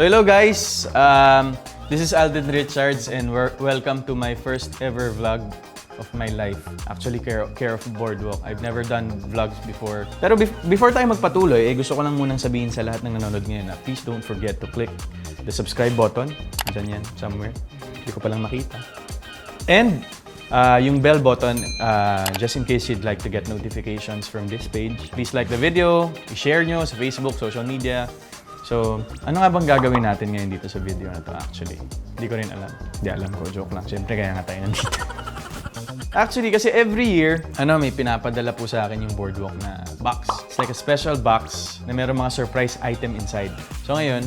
So hello guys, um, this is Alden Richards and we're, welcome to my first ever vlog of my life. Actually, care, care of Boardwalk. I've never done vlogs before. Pero bef- before tayo magpatuloy, eh, gusto ko lang munang sabihin sa lahat ng nanonood ngayon na please don't forget to click the subscribe button. Diyan yan, somewhere. Hindi ko palang makita. And uh, yung bell button, uh, just in case you'd like to get notifications from this page. Please like the video, i-share nyo sa Facebook, social media. So, ano nga bang gagawin natin ngayon dito sa video na to actually? Hindi ko rin alam. Hindi alam ko, joke lang. Siyempre, kaya nga tayo nandito. Actually, kasi every year, ano, may pinapadala po sa akin yung boardwalk na box. It's like a special box na meron mga surprise item inside. So ngayon,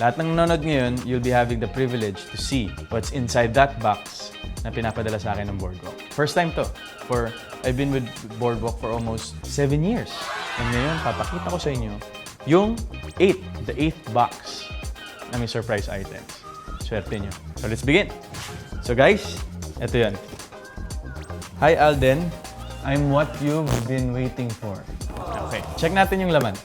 lahat ng nanonood ngayon, you'll be having the privilege to see what's inside that box na pinapadala sa akin ng boardwalk. First time to. For, I've been with boardwalk for almost seven years. And ngayon, papakita ko sa inyo yung 8, the 8th box na may surprise items. Swerte nyo. So let's begin. So guys, ito yan. Hi Alden, I'm what you've been waiting for. Okay, check natin yung laman.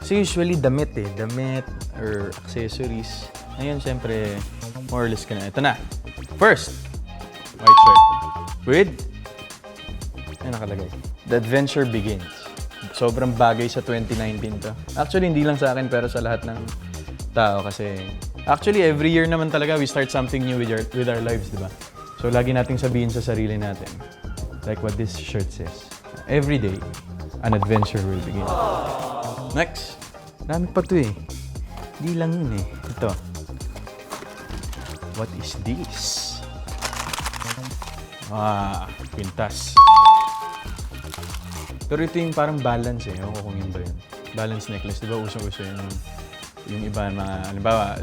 So usually damit eh, damit or accessories. Ngayon syempre, more or less ka na. Ito na. First, white shirt. With, ano nakalagay? The adventure begins. Sobrang bagay sa 2019 to. Actually, hindi lang sa akin pero sa lahat ng tao kasi actually every year naman talaga we start something new with our, with our lives, di ba? So lagi nating sabihin sa sarili natin like what this shirt says. Every day, an adventure will begin. Next. Dami pa to eh. Di lang yun eh. Ito. What is this? Ah, pintas. Pero ito yung parang balance eh. Ewan ko kung yun ba yun. Balance necklace. Di ba usong-uso yun? Yung, yung iba, mga, halimbawa,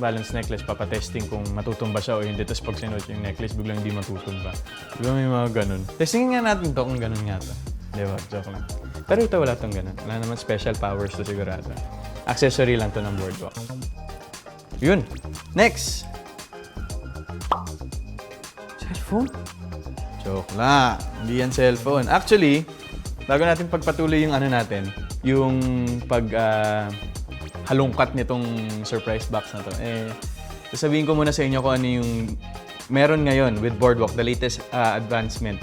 balance necklace, papatesting kung matutumba siya o hindi. Tapos pag sinuot yung necklace, biglang hindi matutumba. Di ba may mga ganun? Testingin nga natin to kung ganun nga to. Di ba? Joke lang. Pero ito wala tong ganun. Wala naman special powers to sigurado. Accessory lang to ng boardwalk. Yun. Next. Cellphone? Joke lang. Hindi yan cellphone. Actually, bago natin pagpatuloy yung ano natin, yung pag ah, halungkat nitong surprise box na to, eh, sasabihin ko muna sa inyo kung ano yung meron ngayon with Boardwalk, the latest ah, advancement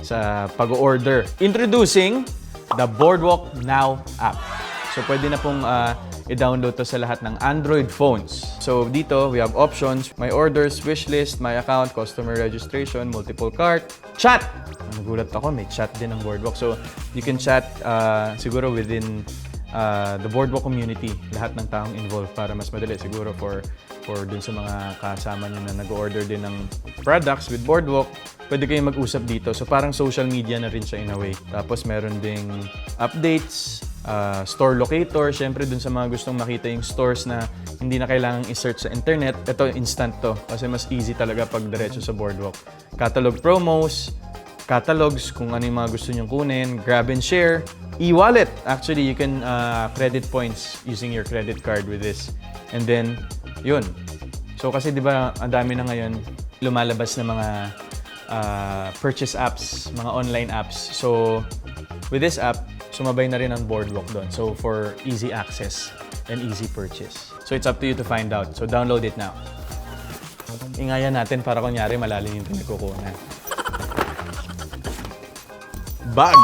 sa pag-order. Introducing the Boardwalk Now app. So, pwede na pong ah, i-download to sa lahat ng Android phones. So, dito, we have options, my orders, wish list, my account, customer registration, multiple cart, chat! Nagulat ako, may chat din ng Boardwalk. So, you can chat ah, siguro within uh, the Boardwalk community, lahat ng taong involved para mas madali siguro for for dun sa mga kasama niyo na nag-order din ng products with Boardwalk, pwede kayong mag-usap dito. So parang social media na rin siya in a way. Tapos meron ding updates, uh, store locator, syempre dun sa mga gustong makita yung stores na hindi na kailangang i-search sa internet. Ito instant to kasi mas easy talaga pag diretso sa Boardwalk. Catalog promos, catalogs kung ano yung mga gusto nyong kunin, grab and share, e-wallet. Actually, you can uh, credit points using your credit card with this. And then, yun. So kasi di ba ang dami na ngayon lumalabas na mga uh, purchase apps, mga online apps. So with this app, sumabay na rin ang boardwalk doon. So for easy access and easy purchase. So it's up to you to find out. So download it now. Ingayan natin para kunyari malalim yung pinagkukunan. Bag!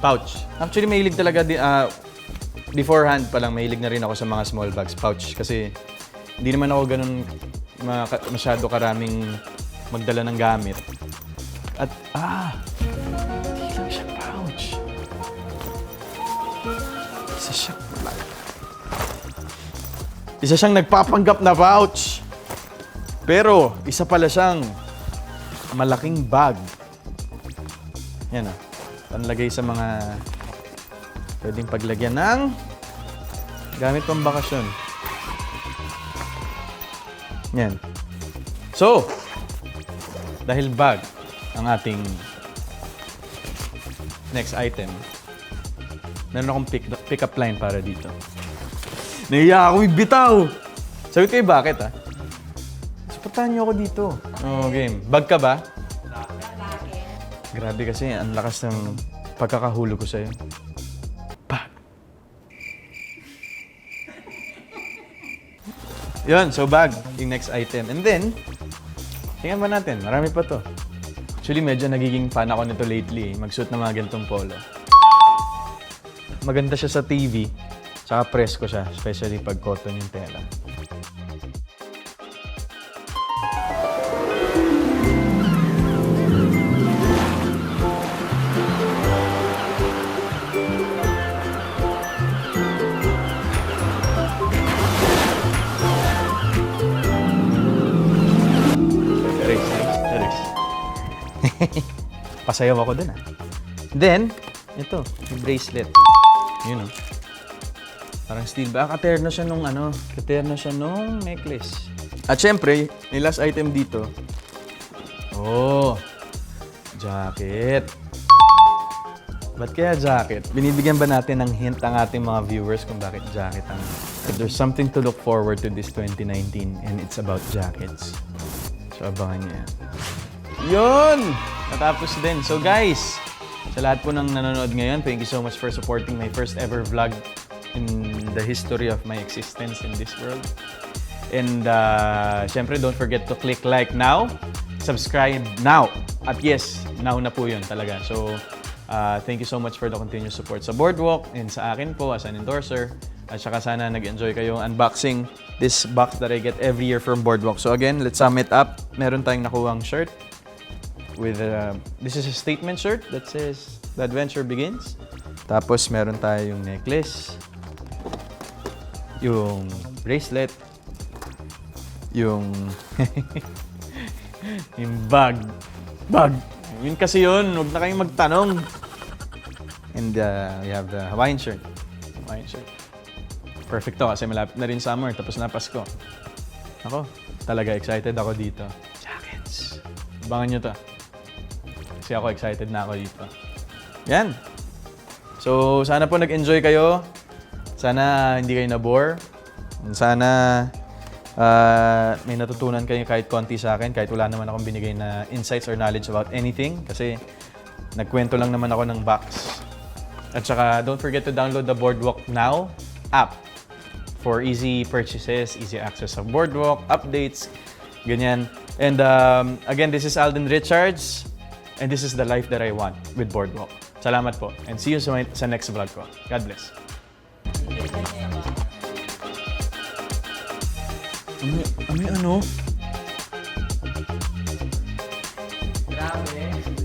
Pouch. Actually, mahilig talaga di, ah, beforehand pa lang, mahilig na rin ako sa mga small bags, pouch. Kasi hindi naman ako ganun masyado karaming magdala ng gamit. At, ah! Isa siyang Isa siyang nagpapanggap na pouch. Pero, isa pala siyang malaking bag. Yan ah. Panlagay sa mga pwedeng paglagyan ng gamit pang bakasyon. Yan. So, dahil bag ang ating next item, meron akong pick, pick-up line para dito. Nahiya ako bitaw! Sabi ko, eh, bakit ah? Supportahan niyo ako dito. Oh, game. Bag ka ba? Grabe kasi, ang lakas ng pagkakahulog ko sa'yo. Bag. Yun, so bag, yung next item. And then, tingnan ba natin, marami pa to. Actually, medyo nagiging fan ako nito lately, eh, magsuot ng mga ganitong polo. Maganda siya sa TV, tsaka presko siya, especially pag cotton yung tela. Pasayaw ako dun ah. Then, ito, yung bracelet. Yun oh. Parang steel ba? Ah, katerno siya nung ano, katerno siya nung necklace. At syempre, yung last item dito, oh, jacket. Ba't kaya jacket? Binibigyan ba natin ng hint ang ating mga viewers kung bakit jacket ang... There's something to look forward to this 2019 and it's about jackets. So, abangan niyo yan. Yun! Natapos din. So guys, sa lahat po ng nanonood ngayon, thank you so much for supporting my first ever vlog in the history of my existence in this world. And uh, syempre, don't forget to click like now, subscribe now. At yes, now na po yun talaga. So, uh, thank you so much for the continued support sa Boardwalk and sa akin po as an endorser. At saka sana nag-enjoy kayo unboxing this box that I get every year from Boardwalk. So again, let's sum it up. Meron tayong nakuhang shirt with uh, this is a statement shirt that says the adventure begins. Tapos meron tayong necklace, yung bracelet, yung yung bag. Bag. Yun kasi yun, huwag na kayong magtanong. And uh, we have the Hawaiian shirt. Hawaiian shirt. Perfect to kasi malapit na rin summer tapos na Pasko. Ako, talaga excited ako dito. Jackets. Abangan nyo to. Kasi ako excited na ako dito. Yan. So, sana po nag-enjoy kayo. Sana hindi kayo na-bore. Sana ah, may natutunan kayo kahit konti sa akin, kahit wala naman akong binigay na insights or knowledge about anything. Kasi nagkwento lang naman ako ng box. At saka, don't forget to download the Boardwalk Now app for easy purchases, easy access sa Boardwalk, updates, ganyan. And um, again, this is Alden Richards, and this is the life that I want with Boardwalk. Salamat po, and see you sa, my- sa next vlog ko. God bless. Ano, ano, ano? Grabe.